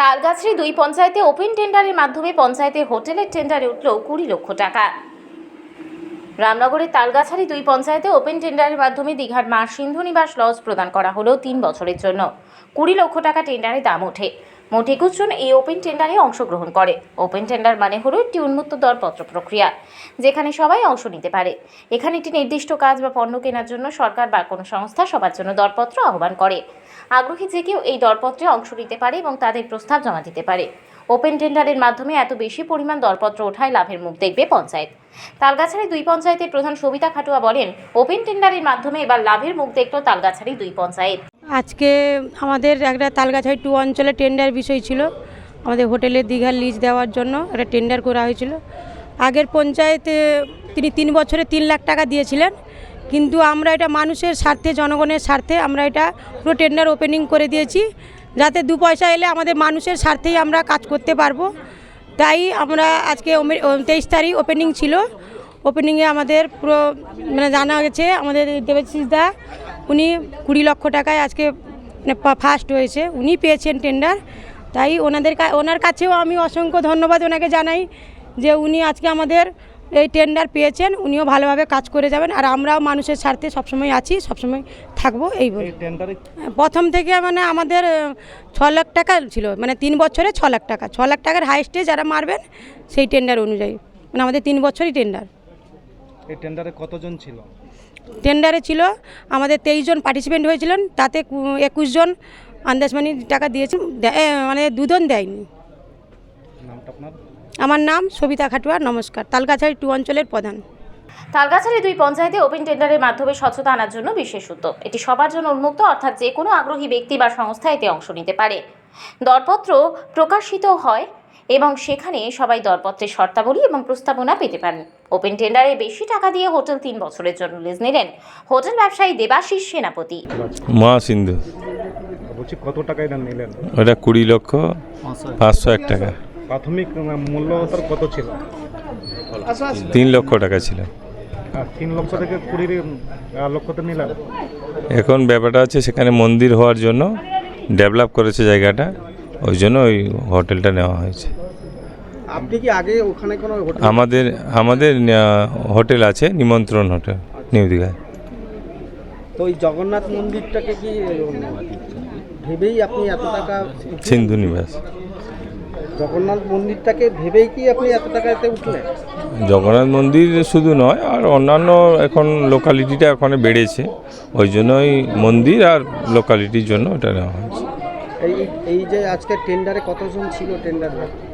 তালগাছড়ি দুই পঞ্চায়েতে ওপেন টেন্ডারের মাধ্যমে পঞ্চায়েতের হোটেলের টেন্ডারে উঠল কুড়ি লক্ষ টাকা। রামনগরের তালগাছারি দুই পঞ্চায়েতে ওপেন টেন্ডারের মাধ্যমে দীঘার মা সিন্ধু নিবাস লজ প্রদান করা হলো তিন বছরের জন্য। কুড়ি লক্ষ টাকা টেন্ডারে দাম ওঠে। মোট একুশ জন এই ওপেন টেন্ডারে অংশগ্রহণ করে। ওপেন টেন্ডার মানে হলো একটি উন্মুক্ত দরপত্র প্রক্রিয়া, যেখানে সবাই অংশ নিতে পারে। এখানে একটি নির্দিষ্ট কাজ বা পণ্য কেনার জন্য সরকার বা কোনো সংস্থা সবার জন্য দরপত্র আহ্বান করে। আগ্রহী যে কেউ এই দরপত্রে অংশ নিতে পারে এবং তাদের প্রস্তাব জমা দিতে পারে। ওপেন টেন্ডারের মাধ্যমে এত বেশি পরিমাণ দরপত্র ওঠায় লাভের মুখ দেখবে পঞ্চায়েত। তালগাছাড়ি দুই পঞ্চায়েতের প্রধান সবিতা খাটুয়া বলেন ওপেন টেন্ডারের মাধ্যমে এবার লাভের মুখ দেখল তালগাছাড়ি দুই পঞ্চায়েত। আজকে আমাদের একটা তালগাছাই টু অঞ্চলে টেন্ডার বিষয় ছিল। আমাদের হোটেলে দীঘার লিজ দেওয়ার জন্য একটা টেন্ডার করা হয়েছিল। আগের পঞ্চায়েতে তিনি তিন বছরে তিন লাখ টাকা দিয়েছিলেন। কিন্তু আমরা এটা মানুষের স্বার্থে, জনগণের স্বার্থে আমরা এটা পুরো টেন্ডার ওপেনিং করে দিয়েছি। যাতে দু পয়সা এলে আমাদের মানুষের স্বার্থেই আমরা কাজ করতে পারব। তাই আমরা আজকে তেইশ তারিখ ওপেনিং ছিল। ওপেনিংয়ে আমাদের পুরো মানে জানা গেছে, আমাদের দেবেশিস দা উনি কুড়ি লক্ষ টাকায় আজকে ফার্স্ট হয়েছে। উনি পেয়েছেন টেন্ডার তাই ওনাদের কা- ওনার কাছেও আমি অসংখ্য ধন্যবাদ ওনাকে জানাই যে উনি আজকে আমাদের এই টেন্ডার পেয়েছেন। উনিও ভালোভাবে কাজ করে যাবেন। আর আমরাও মানুষের স্বার্থে সবসময় আছি সবসময় থাকব এই বলে। প্রথম থেকে মানে আমাদের ছ লাখ টাকা ছিল। মানে তিন বছরে ছ লাখ টাকা। ছ লাখ টাকার হাইস্টে যারা মারবেন সেই টেন্ডার অনুযায়ী। মানে আমাদের তিন বছরই টেন্ডার এই টেন্ডারে কতজন ছিল? টেন্ডারে ছিল আমাদের তেইশ জন পার্টিসিপেন্ট হয়েছিলেন তাতে একুশ জন আন্দাজমানি টাকা দিয়েছেন মানে দুজন দেয়নি। আমার নাম সবিতা খাটুয়া নমস্কার। তালগাছাড়ি টু অঞ্চলের প্রধান। তালগাছাড়ি দুই পঞ্চায়েতে ওপেন টেন্ডারের মাধ্যমে স্বচ্ছতা আনার জন্য বিশেষ উদ্যোগ। এটি সবার জন্য উন্মুক্ত অর্থাৎ যে কোনো আগ্রহী ব্যক্তি বা সংস্থা এতে অংশ নিতে পারে। দরপত্র প্রকাশিত হয় এবং সেখানে সবাই দরপত্রের শর্তাবলী এবং প্রস্তাবনা পেতে পারেন। ওপেন টেন্ডারে বেশি টাকা দিয়ে হোটেল তিন বছরের জন্য লিজ নিলেন হোটেল ব্যবসায়ী দেবাশিস সেনাপতি। মা সিন্ধু বলছি কত টাকায় দাম নিলেন? ওটা কুড়ি লক্ষ পাঁচশো এক টাকা। প্রাথমিক মূল্য তার কত ছিল? তিন লক্ষ টাকা ছিল। তিন লক্ষ থেকে কুড়ি লক্ষতে নিলেন? এখন ব্যাপারটা হচ্ছে সেখানে মন্দির হওয়ার জন্য ডেভেলপ করেছে জায়গাটা ওই জন্য ওই হোটেলটা নেওয়া হয়েছে। আপনি কি আগে ওখানে কোনো আমাদের আমাদের হোটেল আছে নিমন্ত্রণ হোটেল নিউ দীঘায়। তো ওই জগন্নাথ মন্দিরটাকে কি ভেবেই আপনি এত টাকা সিন্ধু নিবাস। জগন্নাথ মন্দিরটাকে ভেবেই কি আপনি এত টাকাতে উঠলেন? জগন্নাথ মন্দির শুধু নয় আর অন্যান্য এখন লোকালিটিটা ওখানে বেড়েছে। ওই জন্যই মন্দির আর লোকালিটির জন্য ওটা নেওয়া হয়েছে। এই এই যে আজকে টেন্ডারে কতজন ছিল টেন্ডার কু-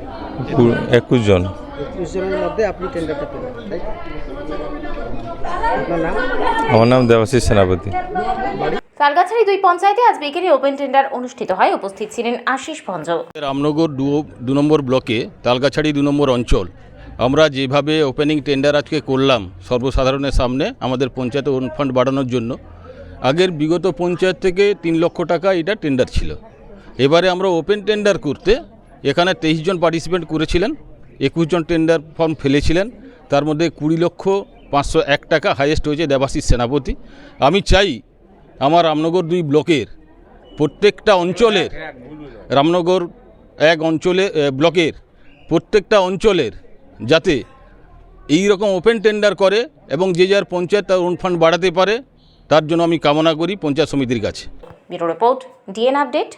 একুশ জন। একুশ জনের মধ্যে আপনি টেন্ডারটা পেলেন আমার নাম দেবাশিস সেনাপতি। তালগাছাড়ি দুই পঞ্চায়েতে আজ বিকেলে ওপেন টেন্ডার অনুষ্ঠিত হয়। উপস্থিত ছিলেন আশিস ভঞ্জ। রামনগর দু দু নম্বর ব্লকে তালগাছাড়ি দু নম্বর অঞ্চল আমরা যেভাবে ওপেনিং টেন্ডার আজকে করলাম সর্বসাধারণের সামনে আমাদের পঞ্চায়েতে ওন ফান্ড বাড়ানোর জন্য আগের বিগত পঞ্চায়েত থেকে তিন লক্ষ টাকা এটা টেন্ডার ছিল। এবারে আমরা ওপেন টেন্ডার করতে এখানে তেইশ জন পার্টিসিপেন্ট করেছিলেন, একুশ জন টেন্ডার ফর্ম ফেলেছিলেন, তার মধ্যে কুড়ি লক্ষ পাঁচশো এক টাকা হাইয়েস্ট হয়েছে দেবাশিস সেনাপতি। আমি চাই আমার রামনগর দুই ব্লকের প্রত্যেকটা অঞ্চলের রামনগর এক অঞ্চলে ব্লকের প্রত্যেকটা অঞ্চলের যাতে এই রকম ওপেন টেন্ডার করে এবং যে যার পঞ্চায়েত তার ওন ফান্ড বাড়াতে পারে, তার জন্য আমি কামনা করি পঞ্চায়েত সমিতির কাছে। Report DN update